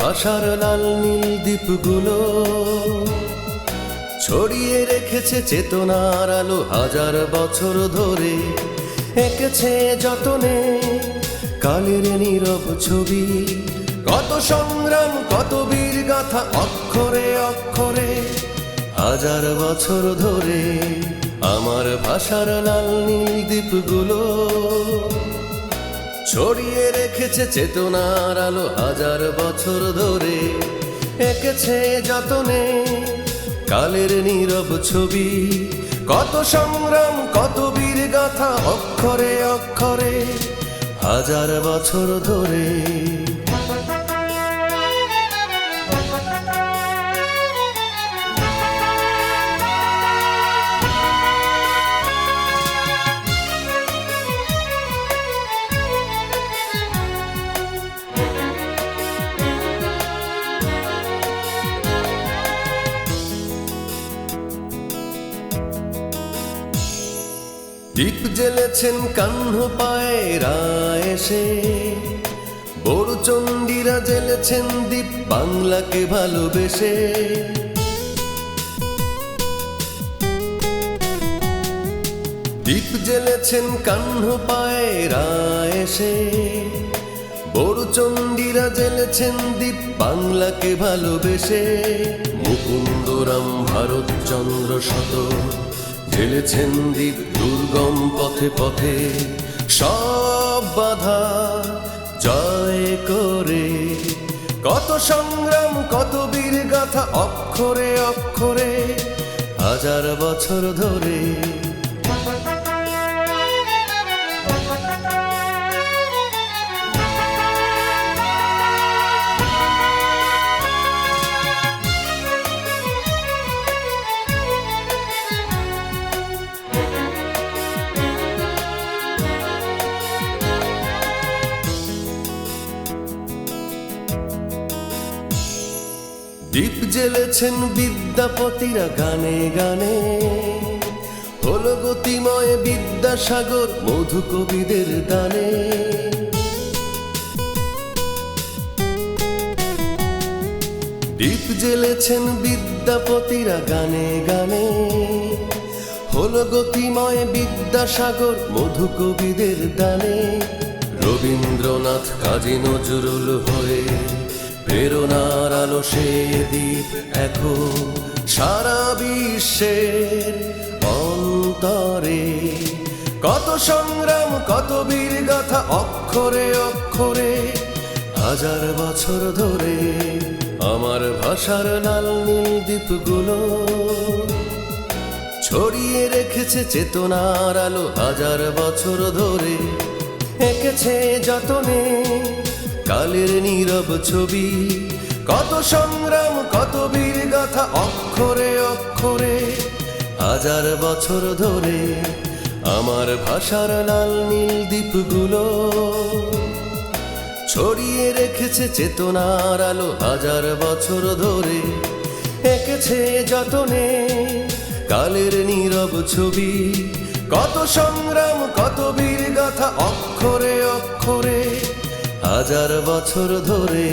ভাষার লাল নীল দ্বীপগুলো ছড়িয়ে রেখেছে চেতনার আলো হাজার বছর ধরে। এঁকেছে যতনে কালের নীরব ছবি। কত সংগ্রাম, কত বীর গাথা, অক্ষরে অক্ষরে হাজার বছর ধরে। আমার ভাষার লাল নীল দ্বীপগুলো ছড়িয়ে রেখেছে চেতনার আলো হাজার বছর ধরে। এঁকেছে যতনে কালের নীরব ছবি। কত সংগ্রাম, কত বীর গাথা, অক্ষরে অক্ষরে হাজার বছর ধরে। দীপ জ্বেলেছেন কাহ্ন পায়রা এসে। বড় জ্বেলেছেন দীপ বাংলাকে ভালোবেসে। দীপ জ্বেলেছেন কাহ্ন পায়রা এসে। বড় জ্বেলেছেন দীপ বাংলাকে ভালোবেসে। মুকুন্দরাম ভারতচন্দ্র শত জ্বেলেছেন দীপ দুর্গম পথে পথে। সব বাধা জয় করে। কত সংগ্রাম, কত বীর গাথা অক্ষরে অক্ষরে, হাজার বছর ধরে দীপ জ্বেলেছেন বিদ্যাপতিরা গানে গানে। হলো গতিময় বিদ্যাসাগর মধু কবিদের দানে। দীপ জ্বেলেছেন বিদ্যাপতিরা গানে গানে। হলো গতিময় বিদ্যাসাগর মধু কবিদের দানে। রবীন্দ্রনাথ, কাজী নজরুল প্রেরণার আলো সে দ্বীপ এখন সারা বিশ্বের অন্তরে কত সংগ্রাম, কত বীর গাথা, অক্ষরে অক্ষরে। হাজার বছর ধরে আমার ভাষার লাল দ্বীপগুলো ছড়িয়ে রেখেছে চেতনার আলো। হাজার বছর ধরে এঁকেছে যতনে কালের নীরব ছবি। কত সংগ্রাম, কত বীর গাথা, অক্ষরে অক্ষরে। হাজার বছর ধরে আমার ভাষার লাল নীল দ্বীপগুলো ছড়িয়ে রেখেছে চেতনার আলো হাজার বছর ধরে। এঁকেছে যতনে কালের নীরব ছবি। কত সংগ্রাম, কত বীর গাথা, অক্ষরে অক্ষরে। হাজার বছর ধরে